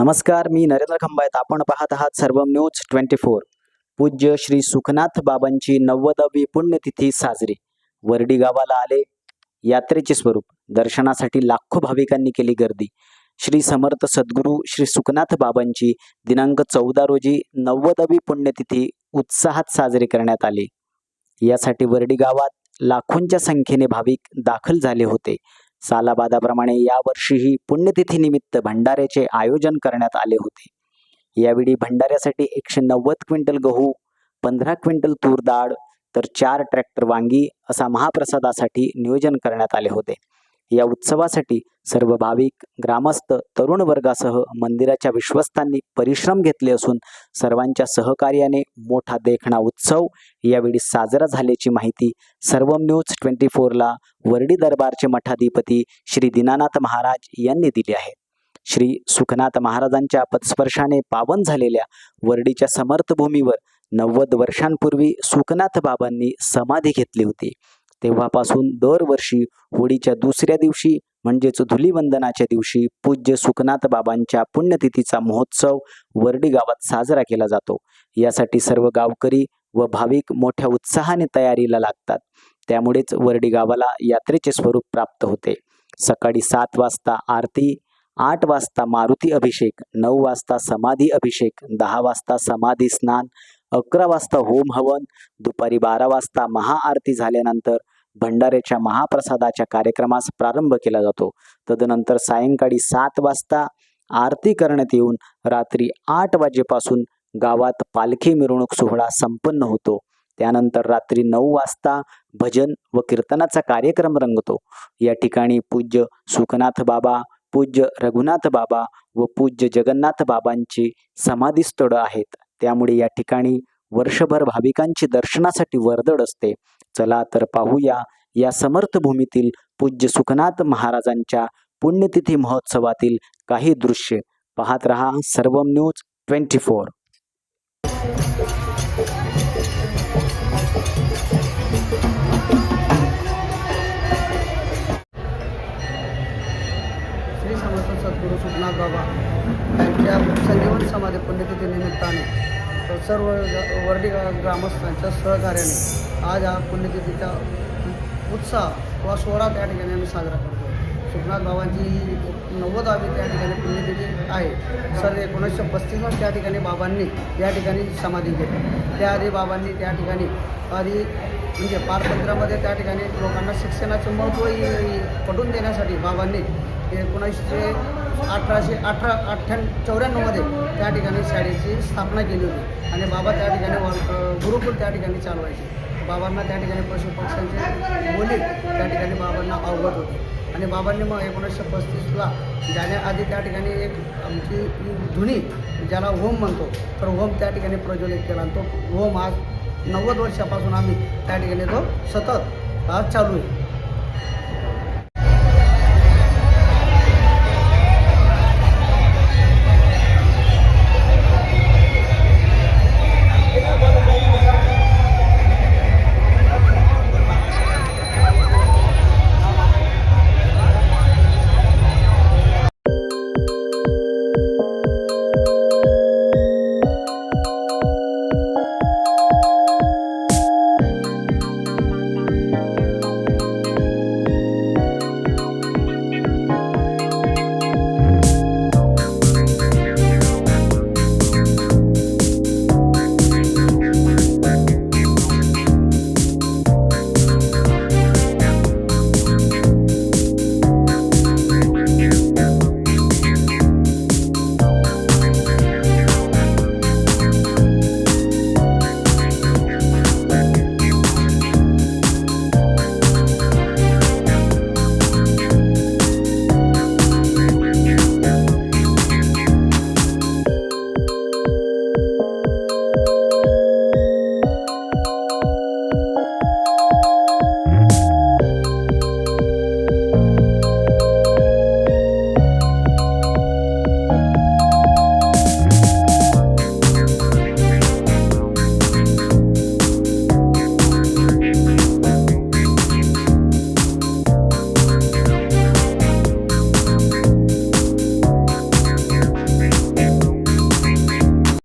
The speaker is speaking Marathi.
नमस्कार मी नरेंद्र खंबायत आपण पाहत आहात सर्व न्यूज ट्वेंटी फोर. पूज्य श्री सुखनाथ बाबांची नव्वदावी पुण्यतिथी साजरी. वर्डी गावाला आले. यात्रेचे स्वरूप दर्शनासाठी लाखो भाविकांनी केली गर्दी. श्री समर्थ सद्गुरू श्री सुखनाथ बाबांची दिनांक चौदा रोजी नव्वदावी पुण्यतिथी उत्साहात साजरी करण्यात आली. यासाठी वर्डी गावात लाखोंच्या संख्येने भाविक दाखल झाले होते. सालाबादाप्रमाणे यावर्षीही पुण्यतिथीनिमित्त भंडाऱ्याचे आयोजन करण्यात आले होते. यावेळी भंडाऱ्यासाठी एकशे नव्वद क्विंटल गहू पंधरा क्विंटल तूर डाळ तर चार ट्रॅक्टर वांगी असा महाप्रसादासाठी नियोजन करण्यात आले होते. या उत्सवासाठी सर्व भाविक ग्रामस्थ तरुण वर्गासह मंदिराच्या विश्वस्तांनी परिश्रम घेतले असून सर्वांच्या सहकार्याने मोठा देखणा उत्सव यावेळी साजरा झाल्याची माहिती सर्व न्यूज ट्वेंटी फोरला वर्डी दरबारचे मठाधिपती श्री दीनानाथ महाराज यांनी दिली आहे. श्री सुखनाथ महाराजांच्या पदस्पर्शाने पावन झालेल्या वर्डीच्या समर्थभूमीवर नव्वद वर्षांपूर्वी सुखनाथ बाबांनी समाधी घेतली होती. तेव्हापासून दरवर्षी होळीच्या दुसऱ्या दिवशी म्हणजेच धुलीवंदनाच्या दिवशी पूज्य सुखनाथ बाबांच्या पुण्यतिथीचा महोत्सव वर्डी गावात साजरा केला जातो. यासाठी सर्व गावकरी व भाविक मोठ्या उत्साहाने तयारीला लागतात. त्यामुळेच वर्डी गावाला यात्रेचे स्वरूप प्राप्त होते. सकाळी सात वाजता आरती आठ वाजता मारुती अभिषेक नऊ वाजता समाधी अभिषेक दहा वाजता समाधी स्नान अकरा वाजता होम हवन दुपारी बारा वाजता महाआरती झाल्यानंतर भंडाऱ्याच्या महाप्रसादाच्या कार्यक्रमास प्रारंभ केला जातो. तदनंतर सायंकाळी सात वाजता आरती करण्यात येऊन रात्री आठ वाजेपासून गावात पालखी मिरवणूक सोहळा संपन्न होतो. त्यानंतर रात्री नऊ वाजता भजन व कीर्तनाचा कार्यक्रम रंगतो. या ठिकाणी पूज्य सुखनाथ बाबा पूज्य रघुनाथ बाबा व पूज्य जगन्नाथ बाबांची समाधीस्थळं आहेत. त्यामुळे या ठिकाणी वर्षभर भाविकांची दर्शनासाठी वर्दळ असते. चला तर पाहूया या समर्थ भूमीतील पूज्य सुखनाथ महाराजांच्या पुण्यतिथी महोत्सवातील काही दृश्य. पाहत रहा सर्वम न्यूज ट्वेंटी फोर. सद्गुरू सुखनाथ बाबा यांच्या संजीवन समाधी पुण्यतिथी निमित्ताने सर्व वर्डी ग्रामस्थांच्या सहकार्याने आज हा पुण्यतिथीचा उत्साह किंवा सोहळा त्या ठिकाणी आम्ही साजरा करतो. सुखनाथ बाबांची नव्वदावी त्या ठिकाणी पुण्यतिथी आहे. सर एकोणीसशे पस्तीसला त्या ठिकाणी बाबांनी या ठिकाणी समाधी घेतली. त्याआधी बाबांनी त्या ठिकाणी आधी म्हणजे पारपत्रामध्ये त्या ठिकाणी लोकांना शिक्षणाचं महत्त्व ही- पटवून देण्यासाठी बाबांनी एकोणीसशे अठराशे अठरा अठ्ठ्याण्णव चौऱ्याण्णवमध्ये त्या ठिकाणी शाळेची स्थापना केली होती. आणि बाबा त्या ठिकाणी वा- गुरुकुल त्या ठिकाणी चालवायचे. बाबांना त्या ठिकाणी पशुपक्ष्यांचे बोली त्या ठिकाणी बाबांना अवगत होते. आणि बाबांनी मग एकोणीसशे पस्तीसला जाण्याआधी त्या ठिकाणी एक आमची धुनी ज्याला होम म्हणतो तर होम त्या ठिकाणी प्रज्वलित केला. आणि तो होम आज नव्वद वर्षापासून आम्ही त्या ठिकाणी तो सतत आज चालू आहे.